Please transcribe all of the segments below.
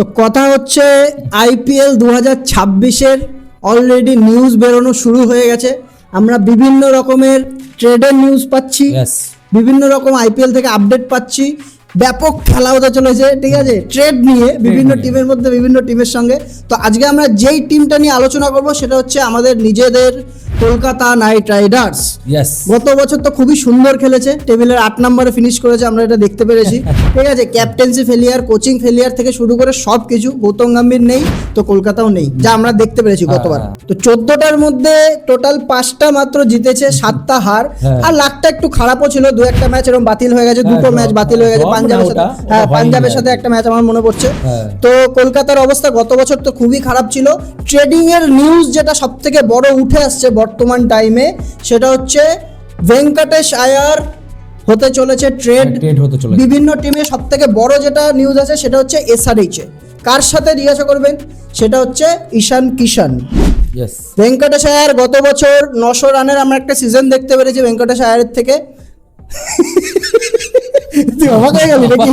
তো কথা হচ্ছে আইপিএল দু হাজার ছাব্বিশের অলরেডি নিউজ বেরোনো শুরু হয়ে গেছে। আমরা বিভিন্ন রকমের ট্রেডের নিউজ পাচ্ছি। বিভিন্ন রকম আইপিএল থেকে আপডেট পাচ্ছি। ব্যাপক খেলা হতে চলেছে ঠিক আছে? ট্রেড নিয়ে বিভিন্ন টিমের মধ্যে বিভিন্ন টিমের সঙ্গে। তো আজকে আমরা যেই টিমটা নিয়ে আলোচনা করব সেটা হচ্ছে আমাদের নিজেদের কলকাতা নাইট রাইডার্স। গত বছর তো খুবই সুন্দর খেলেছে। টেবিলের আট নম্বরে ফিনিশ করেছে আমরা এটা দেখতে পেরেছি। ঠিক আছে ক্যাপ্টেন্সি ফেলিয়ার কোচিং ফেলিয়ার থেকে শুরু করে সব কিছু গৌতম গম্ভীর নেই তো কলকাতাও নেই যা আমরা দেখতে পেরেছি গতবার। হ্যাঁ। তো চোদ্দটার মধ্যে টোটাল পাঁচটা মাত্র জিতেছে সাতটা হার। হ্যাঁ। আর লাখটা একটু খারাপও ছিল দু একটা ম্যাচ এরকম বাতিল হয়ে গেছে দুটো হ্যাঁ, ম্যাচ বাতিল হয়ে গেছে পাঞ্জাবের সাথে। হ্যাঁ পাঞ্জাবের সাথে একটা ম্যাচ আমার মনে পড়ছে। হ্যাঁ। তো কলকাতার অবস্থা গত বছর তো খুবই খারাপ ছিল। ট্রেডিং এর নিউজ যেটা সব থেকে বড় উঠে আসছে বর্তমান টাইমে সেটা হচ্ছে ভেঙ্কটেশ আয়ার হতে চলেছে ট্রেড ট্রেড হতে চলেছে। বিভিন্ন টিমে সব থেকে বড় যেটা নিউজ আছে সেটা হচ্ছে এসআরএইচ এ। কার সাথে জিজ্ঞাসা করবেন? সেটা হচ্ছে ঈশান কিষান ভেঙ্কটেশ আয়ার গত বছর নশো রানের আমরা একটা সিজন দেখতে পেরেছি ভেঙ্কটেশ আয়ারের থেকে। তুই অবাক হয়ে গেলি নাকি?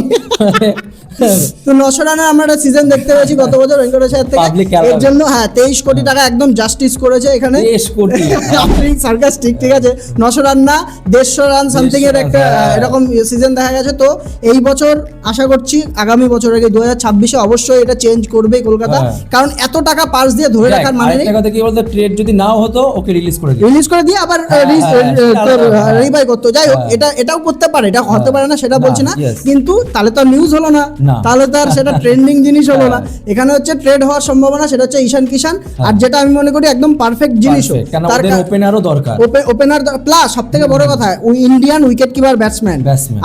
তো নশো রানের আমরা একটা সিজন দেখতে পেয়েছি গত বছর ভেঙ্কটেশ আয়ার থেকে এর জন্য হ্যাঁ তেইশ কোটি টাকা একদম জাস্টিস করেছে এখানে কোটি। আপনি সার্কাস্টিক ঠিক আছে নশো রান না দেড়শো রান সামথিং এর একটা হ্যাঁ। এরকম সিজন দেখা গেছে তো এই বছর আশা করছি আগামী বছর আগে দু হাজার ছাব্বিশে অবশ্যই এটা চেঞ্জ করবে কলকাতা হ্যাঁ। কারণ এত টাকা পার্স দিয়ে ধরে রাখার মানে নেই কথা কি বলতো ট্রেড যদি নাও হতো ওকে রিলিজ করে রিলিজ করে দিয়ে আবার হ্যাঁ, হ্যাঁ। রিভাই করতো যাই হোক হ্যাঁ। এটা এটাও করতে পারে এটা হতে হ্যাঁ। পারে না সেটা বলছি না কিন্তু তাহলে তো নিউজ হলো না। তাহলে তো আর সেটা ট্রেন্ডিং জিনিস হলো না। হ্যাঁ। এখানে হচ্ছে ট্রেড হওয়ার সম্ভাবনা সেটা হচ্ছে ঈশান কিষান আর যেটা আমি মনে করি একদম পারফেক্ট জিনিস তার ওপেনারও দরকার। ওপেনার প্লাস সব থেকে বড় কথা ওই ইন্ডিয়ান উইকেট কিপার ব্যাটসম্যান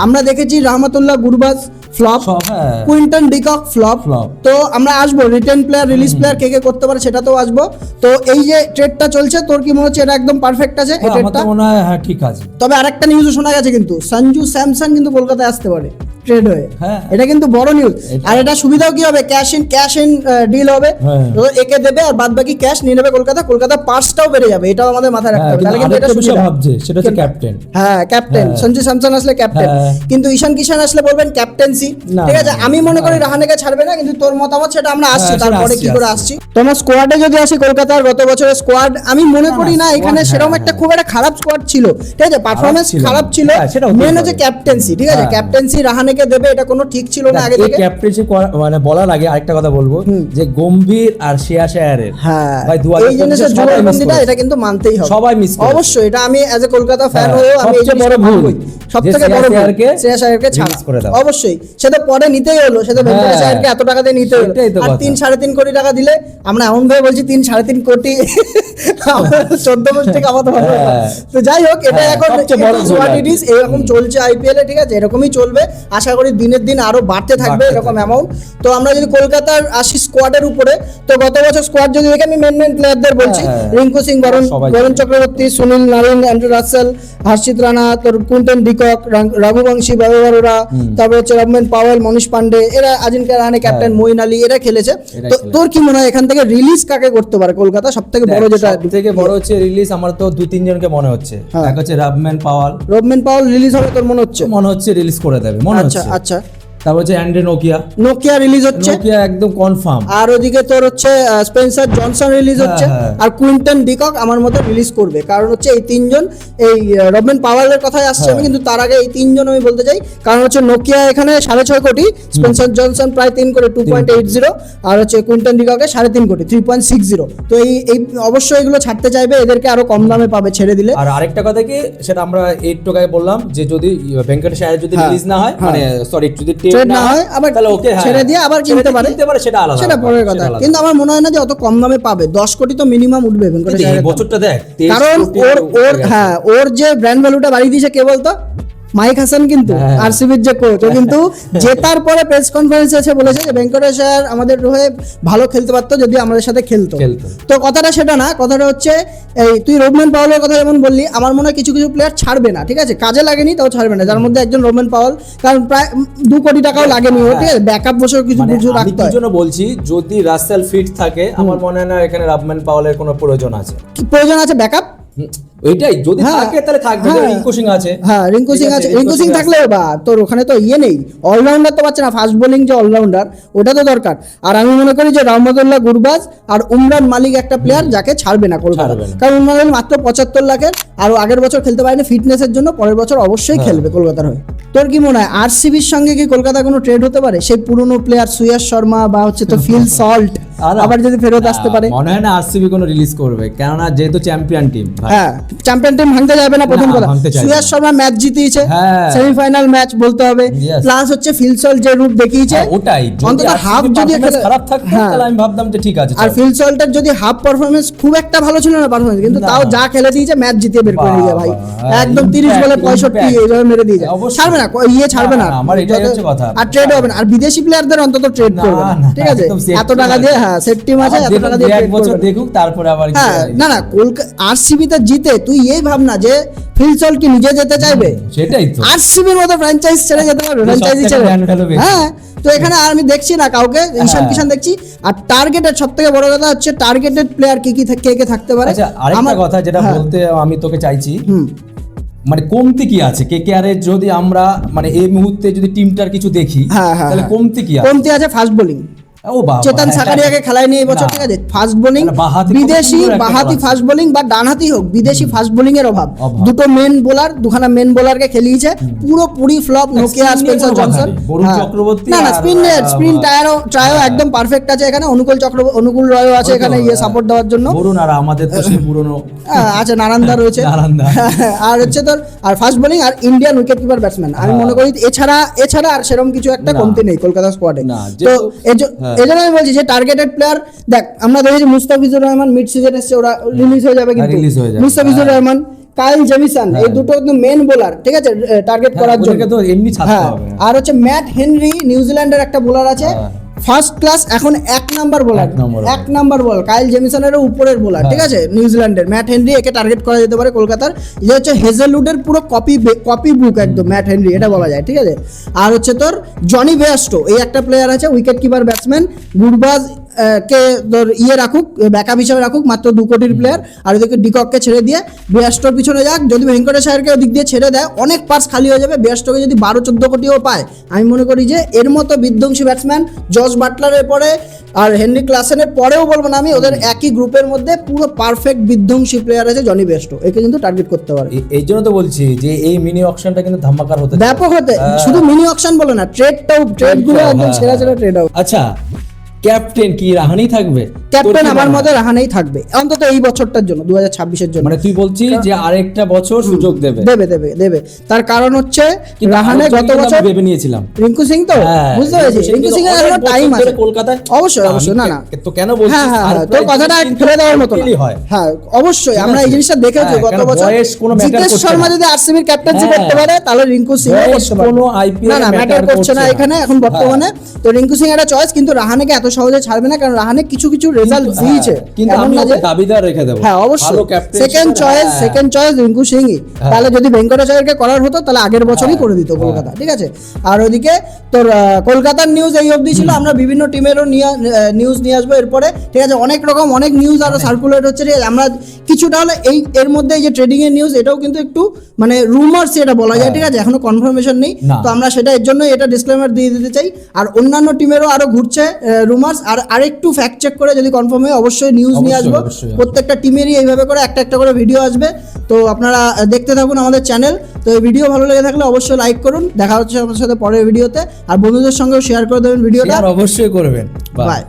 আমরা দেখেছি রহমতুল্লাহ গুরবাজ ফ্লপ হ্যাঁ। কুইন্টন ডিকক ফ্লপ তো আমরা আসব রিটার্ন প্লেয়ার রিলিজ প্লেয়ার কে কে করতে পারে সেটা তো আসব। তো এই যে ট্রেডটা চলছে তোর কি মনে হচ্ছে এটা একদম পারফেক্ট আছে এই হ্যাঁ, মনে হয় হ্যাঁ ঠিক আছে। তবে আরেকটা নিউজও শোনা গেছে কিন্তু সঞ্জু স্যামসন কিন্তু কলকাতায় আসতে পারে। ট্রেড হয়ে। হ্যাঁ। এটা কিন্তু বড় নিউজ আর এটা সুবিধাও কি হবে? Cash in cash in deal হবে। হ্যাঁ। তো একে দেবে আর বাদ বাকি ক্যাশ নিয়ে নেবে কলকাতা। কলকাতা পার্সটাও বেড়ে যাবে। এটাও আমাদের মাথায় রাখতে হ্যাঁ হবে। তাহলে কিন্তু এটা সুবিধা। ভাবছে সেটা হচ্ছে ক্যাপ্টেন হ্যাঁ ক্যাপ্টেন। সঞ্জু স্যামসন আসলে ক্যাপ্টেন। কিন্তু ঈশান কিষান আসলে বলবেন ক্যাপ্টেন্সি ঠিক আছে? আমি মনে করি রাহানেকে ছাড়বে না কিন্তু তোর মতামত সেটা আমরা আসছি। তারপরে কি করে আসছি। তোমার স্কোয়াডে যদি আসি কলকাতার গত বছরের স্কোয়াড আমি মনে করি না এখানে সেরকম একটা। খুব একটা খারাপ স্কোয়াড ছিল। ঠিক আছে? পারফরমেন্স খারাপ ছিল। মেন হচ্ছে ক্যাপ্টেন্সি ঠিক আছে। ক্যাপ্টেন্সি রাহানেকে দেবে এটা কোনো ঠিক ছিল না আগে থেকে ক্যাপ্টেনশিপ মানে বলার আগে আরেকটা কথা বলব যে গম্ভীর আর শ্রেয়া আয়ারের হ্যাঁ ভাই এই জিনিসের যুগলবন্দিটা এটা কিন্তু মানতেই হবে সবাই miss করেছে। অবশ্যই এটা আমি অ্যাজ এ কলকাতা ফ্যান হ্যাঁ, হয়েও আমি এই সবচেয়ে বড় ভুল মানবই। সব যে থেকে শ্রেয়াস বড় ভুল ছাড়া করে দেওয়া। অবশ্যই সেটা পরে নিতেই হলো সেটা ভেঙ্কটেশ হ্যাঁ। আয়ারকে এত টাকা দিয়ে নিতে হলো আর। তিন সাড়ে তিন কোটি টাকা দিলে আমরা এমন ভাবে বলছি তিন সাড়ে তিন কোটি চোদ্দ বছর থেকে আমাদের। তো যাই হোক এটা হ্যাঁ, এখন আর এরকম চলছে আইপিএল এ ঠিক আছে এরকমই চলবে আশা করি দিনের দিন আরও বাড়তে থাকবে এরকম অ্যামাউন্ট তো আমরা যদি কলকাতার আসি স্কোয়াডের উপরে তো গত বছর স্কোয়াড যদি দেখে আমি মেন মেন প্লেয়ারদের বলছি হ্যাঁ। রিঙ্কু সিং বরণ Varun Chakravarthy Sunil Narine Andrew Russell Harshit Rana তোর কুন্তন ডিকক রঘুবংশী বাবুবারোরা তারপর হচ্ছে রবমেন পাওয়েল মনীষ পান্ডে এরা আজিনকে রাহানে ক্যাপ্টেন মঈন আলী এরা খেলেছে। হ্যাঁ। তো তোর কি মনে হয় এখান থেকে রিলিজ কাকে করতে পারে কলকাতা? সব থেকে বড় যেটা থেকে বড় হচ্ছে রিলিজ আমার তো দুই তিনজনকে মনে হচ্ছে। হ্যাঁ। এক হচ্ছে Rovman Powell Rovman Powell release হবে তোর মনে হচ্ছে? মনে হচ্ছে রিলিজ করে দেবে মনে আচ্ছা হচ্ছে। আচ্ছা তারপর হচ্ছে অ্যান্ড্রে নোকিয়া। নোকিয়া রিলিজ হচ্ছে। নোকিয়া একদম কনফার্ম আর ওদিকে তোর হচ্ছে স্পেন্সার জনসন রিলিজ হচ্ছে। হ্যাঁ। আর কুইন্টন ডিকক আমার মতে রিলিজ করবে। কারণ হচ্ছে এই তিনজন এই রবেন পাওয়ালের কথাই আসছে আমি হ্যাঁ। কিন্তু তার আগে এই তিনজন আমি বলতে চাই। কারণ হচ্ছে নোকিয়া এখানে সাড়ে ছয় কোটি স্পেন্সার জনসন প্রায় তিন crore two point eight zero আর হচ্ছে কুইন্টন ডিককে সাড়ে তিন কোটি থ্রি পয়েন্ট সিক্স জিরো তো এই এই অবশ্যই এগুলো ছাড়তে চাইবে এদেরকে আরও কম দামে পাবে ছেড়ে দিলে। আর আরেকটা কথা কি সেটা আমরা এইট টোকায় বললাম যে যদি ভেঙ্কটেশ আয়ার যদি রিলিজ না হয় হ্যাঁ। মানে সরি যদি ট্রেড না হয় আবার হ্যাঁ, ছেড়ে দিয়ে আবার কিনতে পারে। সেটা আলাদা সেটা পরের কথা। কিন্তু আমার মনে হয় না যে অত কম দামে পাবে দশ কোটি তো মিনিমাম উঠবে ভেঙ্কটেশ। বছরটা দেখ কারণ ওর ওর হ্যাঁ ওর যে ব্র্যান্ড ভ্যালুটা বাড়িয়ে দিয়েছে কে বলতো? মাইক হাসান কিন্তু হ্যাঁ। আরসিবির যে কোচ ও কিন্তু জেতার পরে প্রেস কনফারেন্সে এসে বলেছে যে ভেঙ্কটেশ আয়ার আমাদের হয়ে ভালো খেলতে পারতো যদি আমাদের সাথে খেলতো। তো কথাটা সেটা না কথাটা হচ্ছে এই তুই রোবম্যান পাওয়ালের কথা যেমন বললি আমার মনে হয় কিছু কিছু প্লেয়ার ছাড়বে না ঠিক আছে? কাজে লাগেনি তাও ছাড়বে না। যার মধ্যে একজন রোবম্যান পাওয়াল কারণ প্রায় দু কোটি টাকাও লাগেনি ও ঠিক আছে? ব্যাকআপ বছর কিছু মানে কিছু রাখতে হয়। জন্য বলছি যদি রাসেল ফিট থাকে আমার মনে হয় না এখানে রাবম্যান পাওয়ালের কোনো প্রয়োজন আছে। কি প্রয়োজন আছে ব্যাকআপ ওইটাই যদি হ্যাঁ, থাকে তাহলে থাকবে হ্যাঁ। রিঙ্কু সিং আছে। হ্যাঁ রিঙ্কু সিং আছে, রিঙ্কু সিং থাকলে বা তোর ওখানে তো ইয়ে নেই অলরাউন্ডার তো পাচ্ছে না ফাস্ট বোলিং যে অলরাউন্ডার ওটা তো দরকার। আর আমি মনে করি যে রহমতুল্লাহ গুরবাজ আর উমরান মালিক একটা প্লেয়ার যাকে ছাড়বে না কলকাতা কারণ উমরান মালিক মাত্র পঁচাত্তর লাখের আর আগের বছর খেলতে পারেনি ফিটনেসের জন্য পরের বছর অবশ্যই হ্যাঁ। খেলবে কলকাতার হয়ে। তোর কি মনে হয় আরসিবির সঙ্গে কি কলকাতা কোনো ট্রেড হতে পারে? সেই পুরনো প্লেয়ার সুয়াস শর্মা বা হচ্ছে তো ফিল সল্ট আবার যদি ফেরত আসতে পারে? মনে হয় না আরসিবি কোনো রিলিজ করবে কেননা যেহেতু চ্যাম্পিয়ন টিম হ্যাঁ চ্যাম্পিয়ন টিম ভাঙতে যাবে না প্রথম কথা। সুয়াস শর্মা ম্যাচ জিতিয়েছে হ্যাঁ। সেমিফাইনাল ম্যাচ বলতে হবে। প্লাস হচ্ছে ফিলসল যে রূপ দেখিয়েছে হ্যাঁ, ওটাই। অন্তত হাফ যদি খারাপ থাকতো হ্যাঁ। তাহলে আমি ভাবতাম যে ঠিক আছে আর চল। ফিলসল্টের যদি হাফ পারফরমেন্স খুব একটা ভালো ছিল না পারফরমেন্স কিন্তু তাও যা খেলে দিয়েছে ম্যাচ জিতিয়ে বের করে নিয়ে ভাই। একদম impact, তিরিশ বলে পঁয়ষট্টি impact। এইভাবে মেরে দিয়ে যায় অবশ্যই। ছাড়বে না ইয়ে ছাড়বে না। আমার এটাই হচ্ছে কথা। আর ট্রেড হবে না। আর বিদেশি প্লেয়ারদের অন্তত ট্রেড করবে না ঠিক আছে? এত টাকা দিয়ে হ্যাঁ সেফ টিম আছে এত টাকা দিয়ে এক বছর দেখুক তারপরে আবার হ্যাঁ না না কলকাতা আরসিবিতে জিতে তুই এই ভাবনা যে ফিলসল কি নিজে যেতে চাইবে? সেটাই তো। আরসিবির মতো ফ্র্যাঞ্চাইজ ছেড়ে যেতে পারবে ফ্র্যাঞ্চাইজি ছেড়ে। হ্যাঁ তো এখানে আর আমি দেখছি না কাউকে ঈশান হ্যাঁ। কিষান দেখছি। আর টার্গেটেড সব থেকে বড় কথা হচ্ছে টার্গেটেড প্লেয়ার কি কি কে কে থাকতে পারে? আচ্ছা আরেকটা আমার- কথা যেটা হ্যাঁ, বলতে আমি তোকে চাইছি। হুম। মানে কমতি কি আছে? কে কে আর এর যদি আমরা মানে এই মুহূর্তে যদি টিমটার কিছু দেখি হ্যাঁ, হ্যাঁ, তাহলে হ্যাঁ। কমতি কি আছে? কমতি আছে ফাস্ট বোলিং ও চেতন হ্যাঁ, সাকারিয়াকে খেলায় নিয়ে এই বছর ঠিক আছে ফাস্ট বোলিং বিদেশি বাহাতি ফাস্ট বোলিং বা ডানহাতি হোক বিদেশি ফাস্ট বোলিং এর অভাব। দুটো মেন বোলার দুখানা মেন বোলারকে খেলিয়েছে পুরোপুরি ফ্লপ নোকিয়া স্পেন্সার জনসন হ্যাঁ। না না স্পিন স্পিন টায়ারও ট্রায়ও হ্যাঁ। একদম পারফেক্ট আছে এখানে অনুকূল চক্র অনুকূল রয়ও আছে এখানে ইয়ে হ্যাঁ। সাপোর্ট দেওয়ার জন্য বরুণ আর আমাদের তো সেই পুরনো হ্যাঁ, আছে নারান্দা রয়েছে আর হচ্ছে তোর আর ফাস্ট বোলিং আর ইন্ডিয়ান উইকেট কিপার ব্যাটসম্যান আমি হ্যাঁ। মনে করি এছাড়া এছাড়া আর সেরকম কিছু একটা। কমতি নেই কলকাতা স্কোয়াডে তো হ্যাঁ। এই জন্য আমি বলছি যে টার্গেটেড প্লেয়ার দেখ আমরা দেখেছি মুস্তাফিজুর রহমান মিড সিজন এসছে ওরা রিলিজ হয়ে যাবে কিন্তু release মুস্তাফিজুর হ্যাঁ। রহমান কাইল জেমিসন এই দুটো কিন্তু মেন বোলার ঠিক আছে টার্গেট হ্যাঁ, করার জন্য হ্যাঁ। আর হচ্ছে ম্যাট হেনরি নিউজিল্যান্ডের একটা বোলার আছে হ্যাঁ। ফার্স্ট ক্লাস এখন এক নাম্বার বলার এক নাম্বার বল কাইল জেমিসনের উপরের বলার ঠিক আছে? নিউজিল্যান্ডের ম্যাট হেনরি একে টার্গেট করা যেতে পারে কলকাতার। যে হচ্ছে হেজেলউডের পুরো কপি কপি বুক একদম ম্যাট হেনরি এটা বলা যায় ঠিক আছে? আর হচ্ছে তোর জনি বেয়াস্টো এই একটা প্লেয়ার আছে উইকেট কিপার ব্যাটসম্যান গুরবাজ কে তোর ইয়ে রাখুক ব্যাকআপ হিসেবে রাখুক মাত্র দু কোটির প্লেয়ার আর ওদিকে ডিকককে ছেড়ে দিয়ে বেয়াস্টোর পিছনে যাক। যদি ভেঙ্কটেশ আয়ারকে ওদিক দিয়ে ছেড়ে দেয় অনেক পার্স খালি হয়ে যাবে। বেয়াস্টোকে যদি বারো চোদ্দ কোটিও পায় আমি মনে করি যে এর মতো বিধ্বংসী ব্যাটসম্যান জস বাটলারের পরে আর হেনরি ক্লাসেনের পরেও বলব না আমি ওদের একই গ্রুপের মধ্যে পুরো পারফেক্ট বিধ্বংসী প্লেয়ার আছে জনি বেস্টো একে কিন্তু টার্গেট করতে পারে। এই জন্য তো বলছি যে এই মিনি অকশনটা কিন্তু ধামাকার হতে ব্যাপক হতে। শুধু মিনি অকশন বলে না ট্রেডটাও ট্রেডগুলো একদম ছেঁড়া ছেঁড়া ট্রেড হবে আচ্ছা ক্যাপ্টেন কি রাহানি থাকবে? ক্যাপ্টেন আমার? মতে রাহানেই থাকবে অন্তত এই বছরটার জন্য দু হাজার ছাব্বিশের জন্য। মানে তুই বলছিস যে আরেকটা বছর সুযোগ দেবে। দেবে দেবে দেবে। তার কারণ হচ্ছে রাহানে গত বছর ভেবে নিয়েছিলাম। রিঙ্কু সিং তো হ্যাঁ, বুঝতে পেরেছি। রিঙ্কু সিং এর এখনও টাইম আছে ধরে কলকাতায়। অবশ্যই অবশ্যই না না। তো কেন বলছিস? হ্যাঁ হ্যাঁ হ্যাঁ, তোর কথাটা ফেলে দেওয়ার মতো ই হয়। অবশ্যই। আমরা এই জিনিসটা দেখেছি হ্যাঁ, গত বছর। জিতেশ শর্মা যদি আরসিবির ক্যাপ্টেন্সি। করতে পারে তাহলে রিঙ্কু সিং বয়স কোনো IPL না না ম্যাটার করছে না করছে না। এখানে এখন বর্তমানে। তো রিঙ্কু সিং একটা চয়েস কিন্তু রাহানেকে এত সহজে ছাড়বে না কারণ রাহানে কিছু কিছু রেজাল্ট কিন্তু- দিয়েছে। হ্যাঁ, কিন্তু আমি ওকে দাবিদার রেখে দেবো। হ্যাঁ অবশ্যই। সেকেন্ড চয়েস হ্যাঁ। সেকেন্ড চয়েস রিঙ্কু সিংই। তাহলে যদি ভেঙ্কটাচার্যকে করার হতো তাহলে আগের বছরই করে দিত কলকাতা ঠিক আছে? আর ওদিকে তোর কলকাতার নিউজ এই অবধি ছিল আমরা বিভিন্ন টিমেরও নিউজ নিয়ে আসব এরপরে ঠিক আছে? অনেক রকম অনেক নিউজ আরও সার্কুলেট হচ্ছে ঠিক আছে? আমরা কিছুটা হলে এই এর মধ্যে এই যে ট্রেডিং এর নিউজ এটাও কিন্তু একটু মানে রুমার্স এটা বলা যায় ঠিক আছে? এখনও কনফার্মেশন নেই। তো আমরা সেটা এর জন্য এটা ডিসক্লেমার দিয়ে দিতে চাই। আর অন্যান্য টিমেরও আরও ঘুরছে রুমার্স আর আরেকটু ফ্যাক্ট চেক করে যদি কনফার্ম হয়ে অবশ্যই নিউজ নিয়ে আসব। প্রত্যেকটা টিমেরই এইভাবে করে একটা একটা করে ভিডিও আসবে। তো আপনারা দেখতে থাকুন আমাদের চ্যানেল তো এই ভিডিও ভালো লেগে থাকলে অবশ্যই লাইক করুন। দেখা হচ্ছে আমাদের সাথে পরের ভিডিওতে আর বন্ধুদের সঙ্গেও শেয়ার করে দেবেন ভিডিওটা অবশ্যই করবেন। বাই